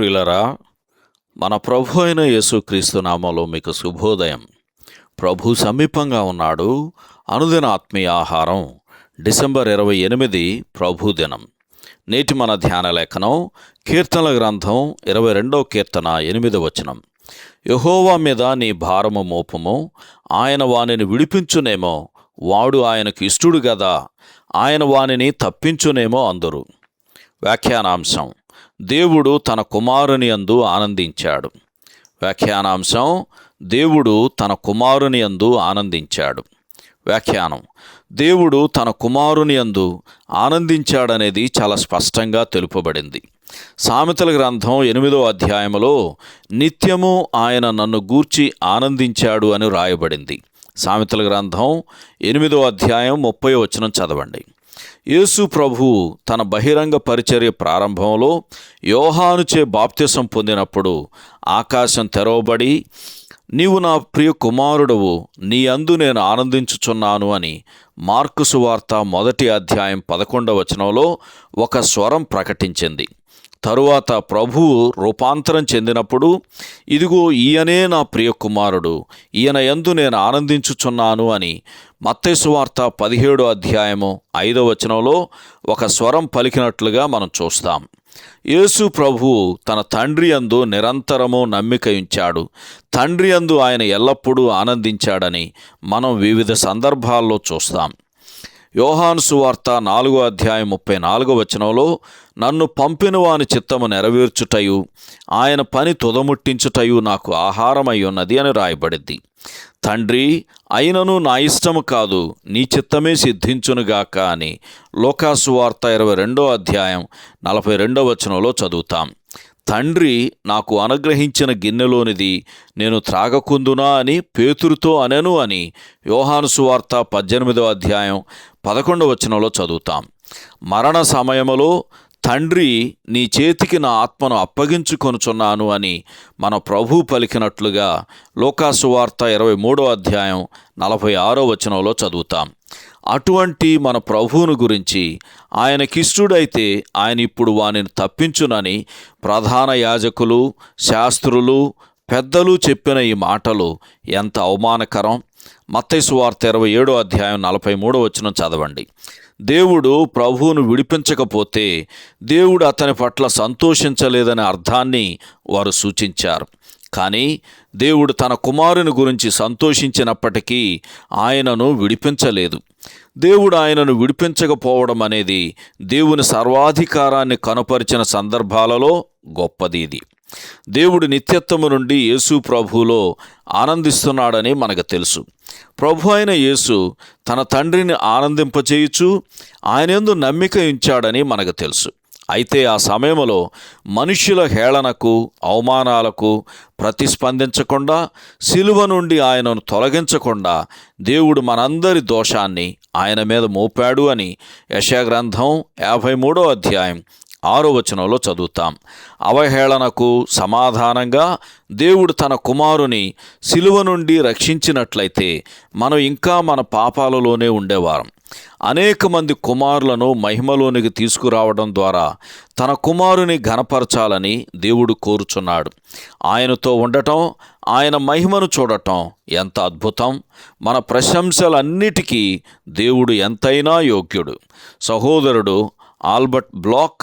ప్రియులరా మన ప్రభు అయిన యేసుక్రీస్తు నామంలో మీకు శుభోదయం. ప్రభు సమీపంగా ఉన్నాడు. అనుదిన ఆత్మీయ ఆహారం డిసెంబర్ ఇరవై ఎనిమిది ప్రభు దినం. నేటి మన ధ్యాన లేఖనం కీర్తనల గ్రంథం ఇరవై రెండో కీర్తన ఎనిమిది వచనం. యహోవా మీద నీ భారము మోపము ఆయన వానిని విడిపించునేమో వాడు ఆయనకు ఇష్టుడు గదా ఆయన వానిని తప్పించునేమో అందరు. వ్యాఖ్యానాంశం దేవుడు తన కుమారుని యందు ఆనందించాడు. వ్యాఖ్యానాంశం దేవుడు తన కుమారుని యందు ఆనందించాడు. వ్యాఖ్యానం దేవుడు తన కుమారుని యందు ఆనందించాడనేది చాలా స్పష్టంగా తెలుపబడింది. సామెతల గ్రంథం ఎనిమిదో అధ్యాయములో నిత్యము ఆయన నన్ను గూర్చి ఆనందించాడు అని రాయబడింది. సామెతల గ్రంథం ఎనిమిదో అధ్యాయం ముప్పై వచనం చదవండి. యేసు ప్రభువు తన బహిరంగ పరిచర్య ప్రారంభంలో యోహానుచే బాప్తిసం పొందినప్పుడు ఆకాశం తెరవబడి నీవు నా ప్రియ కుమారుడవు నీ అందు నేను ఆనందించుచున్నాను అని మార్కు సువార్త మొదటి అధ్యాయం పదకొండవ వచనంలో ఒక స్వరం ప్రకటించింది. తరువాత ప్రభువు రూపాంతరం చెందినప్పుడు ఇదిగో ఈయనే నా ప్రియ కుమారుడు ఈయన యందు నేను ఆనందించుచున్నాను అని మత్తేసు వార్త పదిహేడు అధ్యాయము ఐదో వచనంలో ఒక స్వరం పలికినట్లుగా మనం చూస్తాం. యేసు ప్రభువు తన తండ్రి యందు నిరంతరము నమ్మిక ఉంచాడు తండ్రి అందు ఆయన ఎల్లప్పుడూ ఆనందించాడని మనం వివిధ సందర్భాల్లో చూస్తాం. యోహాను సువార్త నాలుగో అధ్యాయం ముప్పై నాలుగో వచనంలో నన్ను పంపిన వాని చిత్తము నెరవేర్చుటయు ఆయన పని తుదముట్టించుటయు నాకు ఆహారమై ఉన్నది అని రాయబడింది తండ్రి అయినను నా ఇష్టము కాదు నీ చిత్తమే సిద్ధించునుగాక అని లోకాసు వార్త ఇరవై రెండో అధ్యాయం నలభై రెండో వచనంలో చదువుతాం. తండ్రి నాకు అనుగ్రహించిన గిన్నెలోనిది నేను త్రాగకుందునా అని పేతురుతో అనెను అని యోహాను సువార్త పద్దెనిమిదో అధ్యాయం పదకొండవ వచనంలో చదువుతాం. మరణ సమయములో తండ్రి నీ చేతికి నా ఆత్మను అప్పగించుకొనుచున్నాను అని మన ప్రభు పలికినట్లుగా లోకాసు వార్త ఇరవై మూడో అధ్యాయం నలభై ఆరో వచనంలో చదువుతాం. అటువంటి మన ప్రభువును గురించి ఆయనకిష్టుడైతే ఆయన ఇప్పుడు వానిని తప్పించునని ప్రధాన యాజకులు శాస్త్రులు పెద్దలు చెప్పిన ఈ మాటలు ఎంత అవమానకరం? మత్తైసు వార్త ఇరవై ఏడో అధ్యాయం నలభై మూడో వచనం చదవండి. దేవుడు ప్రభువును విడిపించకపోతే దేవుడు అతని పట్ల సంతోషించలేదనే అర్థాన్ని వారు సూచించారు. కానీ దేవుడు తన కుమారుని గురించి సంతోషించినప్పటికీ ఆయనను విడిపించలేదు. దేవుడు ఆయనను విడిపించకపోవడం అనేది దేవుని సర్వాధికారాన్ని కనపరిచిన సందర్భాలలో గొప్పది ఇది. దేవుడు నిత్యత్వము నుండి యేసు ప్రభువులో ఆనందిస్తున్నాడని మనకు తెలుసు. ప్రభు అయిన యేసు తన తండ్రిని ఆనందింపచేయుచు ఆయనందు నమ్మిక ఉంచాడని మనకు తెలుసు. అయితే ఆ సమయంలో మనుష్యుల హేళనకు అవమానాలకు ప్రతిస్పందించకుండా సిలువ నుండి ఆయనను తొలగించకుండా దేవుడు మనందరి దోషాన్ని ఆయన మీద మోపాడు అని యశాగ్రంథం యాభై మూడో అధ్యాయం ఆరో వచనంలో చదువుతాం. అవహేళనకు సమాధానంగా దేవుడు తన కుమారుని సిలువ నుండి రక్షించినట్లయితే మనం ఇంకా మన పాపాలలోనే ఉండేవారం. అనేక మంది కుమారులను మహిమలోనికి తీసుకురావడం ద్వారా తన కుమారుని ఘనపరచాలని దేవుడు కోరుచున్నాడు. ఆయనతో ఉండటం ఆయన మహిమను చూడటం ఎంత అద్భుతం! మన ప్రశంసలన్నిటికీ దేవుడు ఎంతైనా యోగ్యుడు. సహోదరుడు ఆల్బర్ట్ బ్లాక్